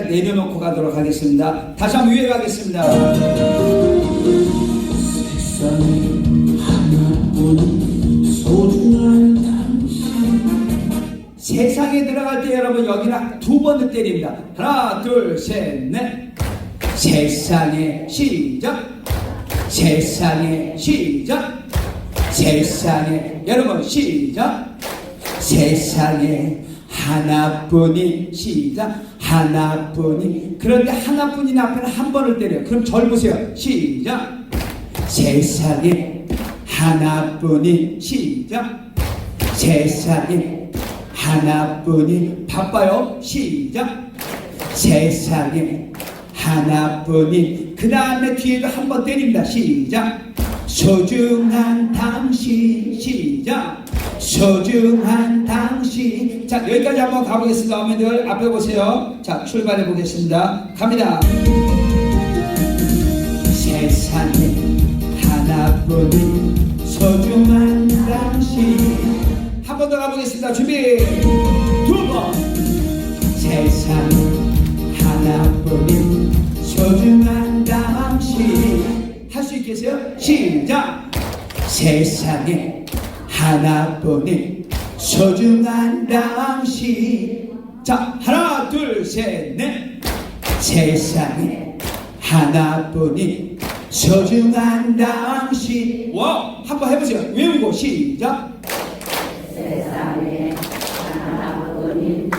내려놓고 가도록 하겠습니다. 다시 한번 위에 가겠습니다. 세상에 들어갈 때 여러분 여기는 두 번을 때립니다. 하나, 둘, 셋, 넷. 세상에 시작. 세상에 시작. 세상에 여러분 시작. 세상에 하나뿐인 시작. 하나뿐인 그런데 하나뿐인 앞에는 한 번을 때려요. 그럼 절 보세요. 시작. 세상에 하나뿐인 시작. 세상에 하나뿐인 바빠요. 시작. 세상에 하나뿐인 그 다음에 뒤에도 한 번 때립니다. 시작. 소중한 당신 시작. 소중한 당신 자 여기까지 한번 가보겠습니다. 어머니들 앞에 보세요. 자 출발해 보겠습니다. 갑니다. 세상에 하나뿐인 소중한 당신 한 번 더 가보겠습니다. 준비 두 번. 세상에 하나뿐인 소중한 있겠어요? 시작. 세상에 하나뿐인 소중한 당신. 자 하나 둘 셋 넷. 세상에 하나뿐인 소중한 당신. 와 한번 해보세요. 외우고 시작! 세상에 하나뿐인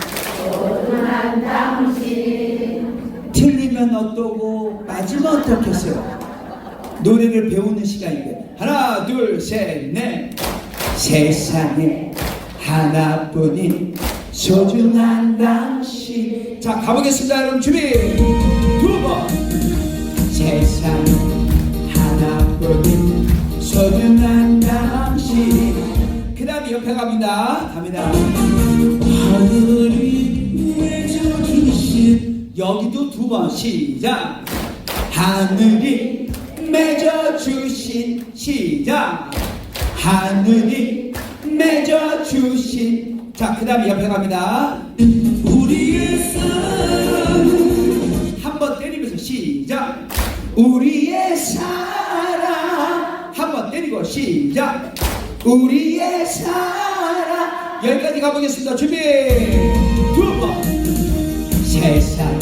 소중한 당신. 틀리면 어떠고 맞으면 어떻겠어요 노래를 배우는 시간인데 하나 둘 셋 넷. 세상에 하나뿐인 소중한 당신. 자 가보겠습니다 여러분. 준비. 두번. 세상에 하나뿐인 소중한 당신. 그 다음에 옆에 갑니다. 갑니다. 하늘이 맺어주신 여기도 두 번. 시작. 하늘이 맺어주신 시작. 하늘이 맺어주신 자그 다음에 옆에 갑니다. 우리의 사랑 한 번 때리면서 시작. 우리의 사랑. 한 번 때리고 시작. 우리의 사랑. 여기까지 가보겠습니다. 준비. 두번. 세상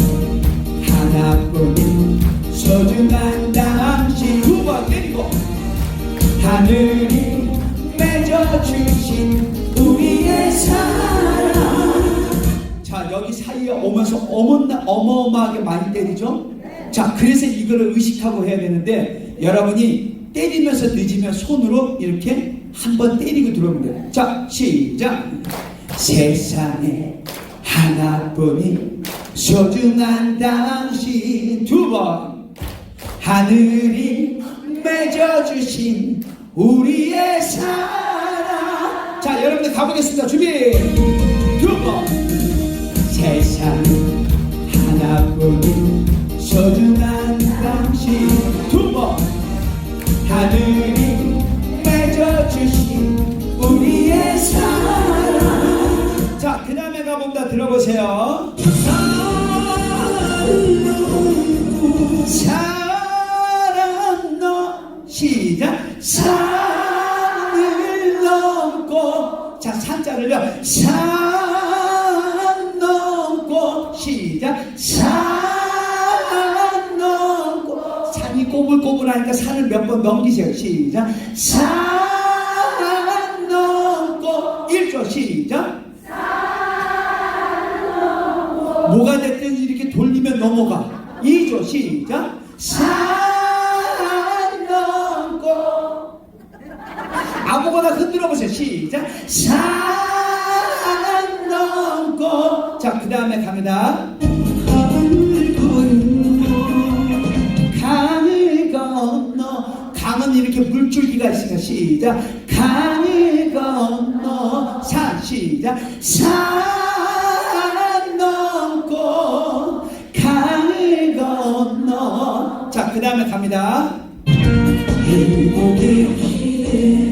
하나뿐인 소중한 하늘이 맺어주신 우리의 사랑. 자 여기 사이에 오면서 어머나, 어마어마하게 많이 때리죠? 자 그래서 이거를 의식하고 해야 되는데 여러분이 때리면서 늦으면 손으로 이렇게 한 번 때리고 들어오면 돼요. 자 시작. 세상에 하나뿐인 소중한 당신 두 번. 하늘이 맺어주신 우리의 사랑. 자 여러분들 가보겠습니다. 준비. 두 번. 세상 하나뿐인 소중한 당신. 두 번. 하늘이 맺어주신 우리의 사랑. 자 그 다음에 가봅니다. 들어보세요. 사랑 너 시작. 산을 넘고 자 산자를요 산 넘고 시작. 산 넘고. 산이 꼬불꼬불하니까 산을 몇 번 넘기세요. 시작. 산 넘고. 1조 시작. 뭐가 됐든 이렇게 돌리면 넘어가. 2조 시작. 산 흔들어 보세요. 시작. 산 넘고. 자 그 다음에 갑니다. 이렇게 물줄기가 있으니까 시작. 강을 건너. 산 시작. 산 넘고. 강을 건너. 자 그 다음에 갑니다. 행복의 길에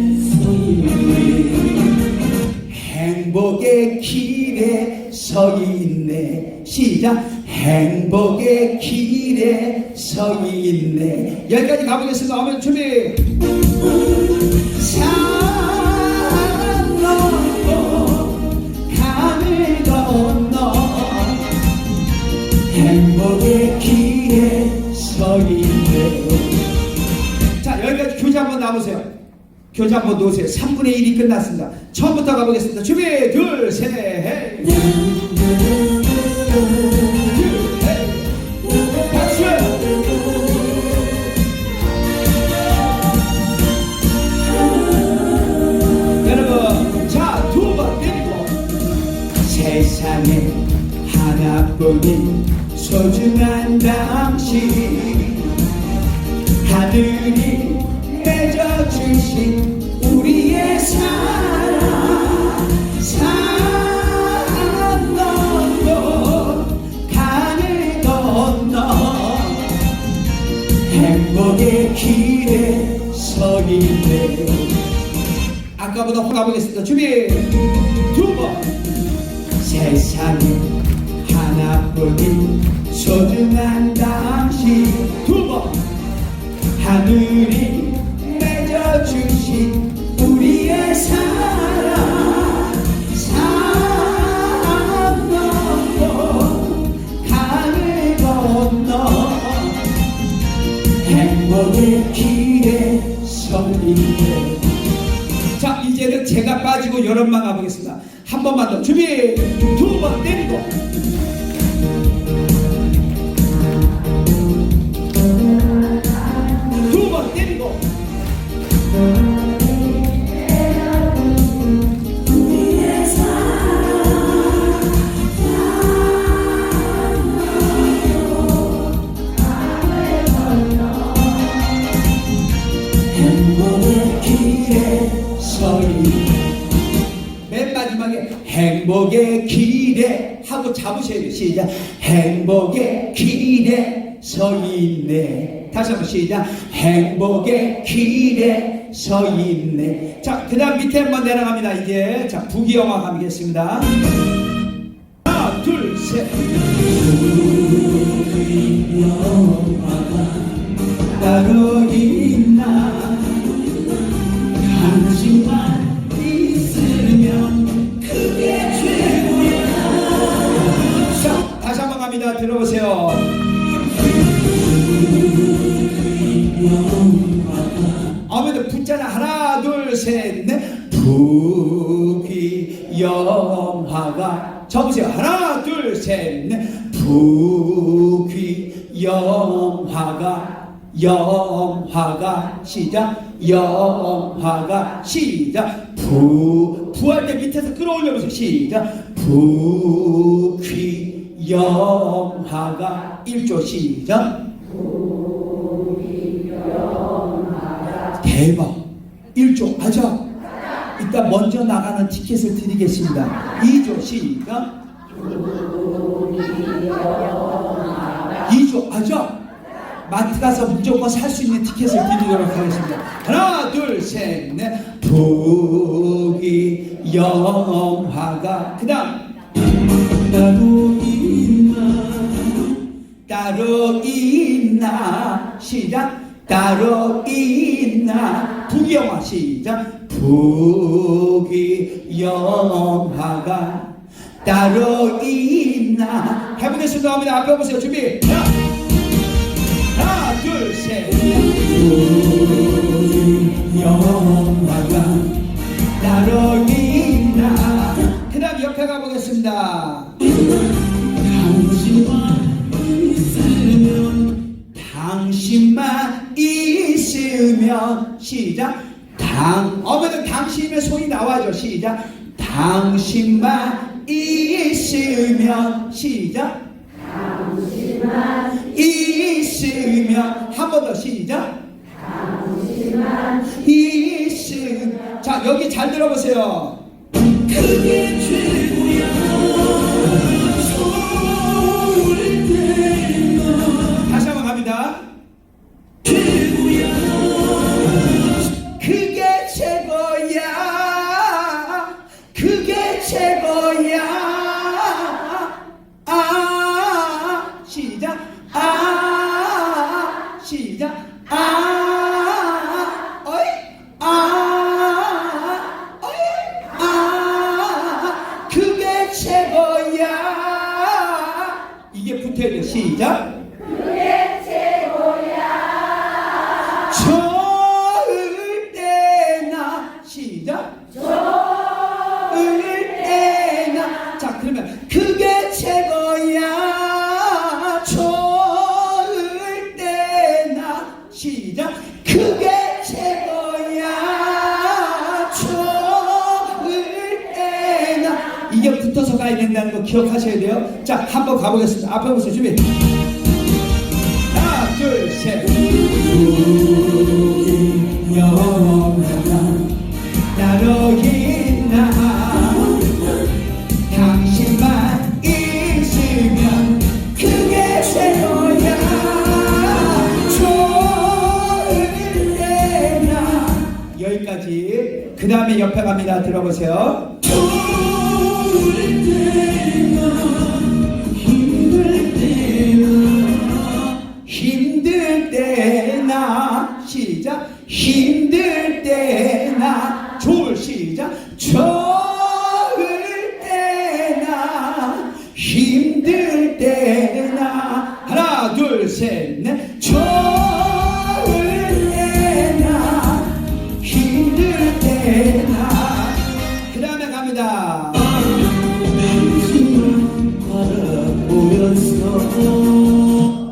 행복의 길에 서 있네. 시작. 행복의 길에 서 있네. 여기까지 가보겠습니다. 어머니 준비 교재 한번 놓으세요. 3분의 1이 끝났습니다. 처음부터 가보겠습니다. 준비 둘셋 박수! 여러분, 자, 두 번 때리고. 세상에 하나뿐인 소중한 당신 하늘이 확 가보겠습니다. 준비 두 번. 세상에 하나뿐인 소중한 당신. 두 번. 하늘이 제가 빠지고 여러분만 가보겠습니다. 한 번만 더. 준비 두 번 때리고 하고 잡으셔야 돼요. 시작. 행복의 길에 서 있네. 다시 한번 시작. 행복의 길에 서 있네. 자 그 다음 밑에 한번 내려갑니다. 이제. 자 부기영화 가겠습니다. 하나 둘셋. 따로 있나 들어보세요. 아무래도 붙잖아. 하나 둘 셋 넷. 부귀 영화가 접으세요. 하나 둘 셋 넷. 부귀 영화가 영화가 시작. 영화가 시작. 부 부할 때 밑에서 끌어올려 보세요. 시작. 부귀 영화가 1조 시작. 대박. 1조 아자. 이따 먼저 나가는 티켓을 드리겠습니다. 2조 시작. 2조 아자. 마트 가서 무조건 살 수 있는 티켓을 드리도록 하겠습니다. 하나 둘셋넷. 부기 영화가 그 다음 따로 있나? 시작. 따로 있나? 부기영화 시작. 부기영화가 따로 있나? 해보겠습니다 합니다. 앞에 보세요 준비. 하나 있으면 시작. 당신만 있으면 한 번 더 시작. 당신만 있으면. 자 여기 잘 들어보세요. 그게 최 시작. 가야 된다는 거 기억하셔야 돼요. 자 한번 가보겠습니다. 앞에 보세요. 준비. 하나, 둘, 셋. 그 다음에 옆에 갑니다 들어보세요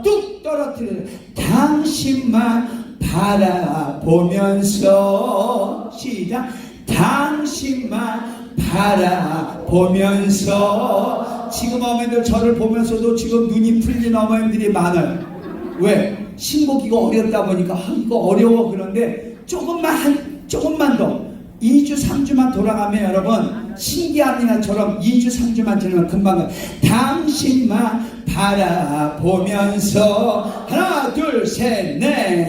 뚝 떨어뜨리는 당신만 바라보면서 시작. 당신만 바라보면서 지금 어머니들 저를 보면서도 지금 눈이 풀린 어머님들이 많아요. 왜? 신고기가 어렵다 보니까 아, 이거 어려워. 그런데 조금만 한 조금만 더. 2주 3주만 돌아가면 여러분 신기합니다 처럼 2주 3주만 지나면 금방 가 당신만 바라보면서 하나 둘 셋 넷.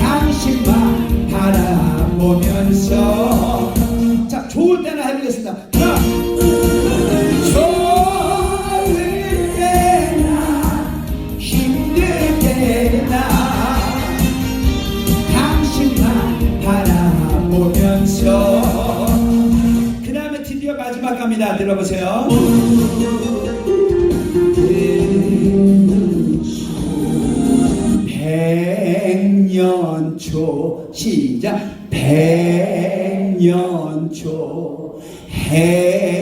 당신만 바라보면서. 자 좋을 때나 해보겠습니다 들어보세요. 백년초 시작. 백년초 해봐요.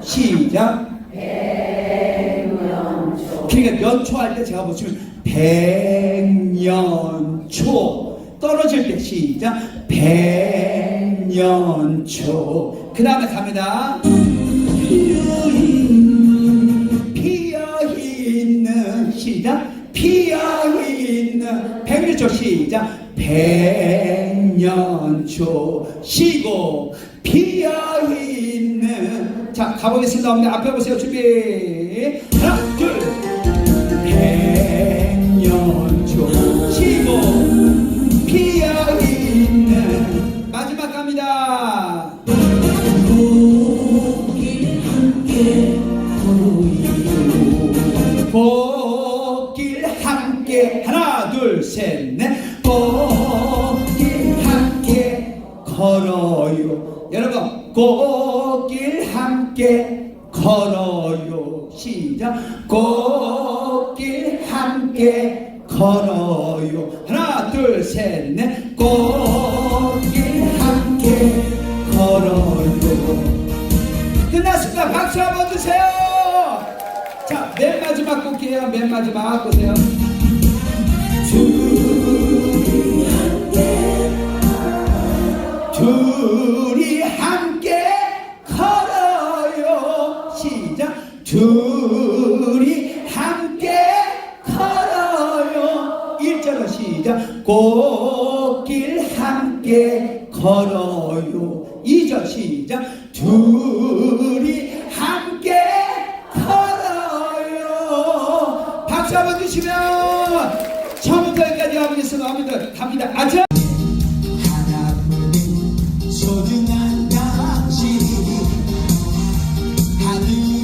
시작. 그러니까 연초 할 때 제가 보시면 백년초 떨어질 때 시작. 백년초 그 다음에 갑니다. 피어있는 시작. 피어있는 백년초 시작. 백년초 쉬고. 피어있는. 자 가보겠습니다. 앞에 보세요. 준비. 하나 둘 걸어요 여러분 꽃길 함께 걸어요 시작 꽃길 함께 걸어요 하나 둘 셋 넷 꽃길 함께 걸어요 끝났습니다. 박수 한번 주세요. 자, 맨 마지막 곡이에요. 맨 마지막 보세요. 둘 둘이 함께 걸어요. 시작. 둘 Hallelujah.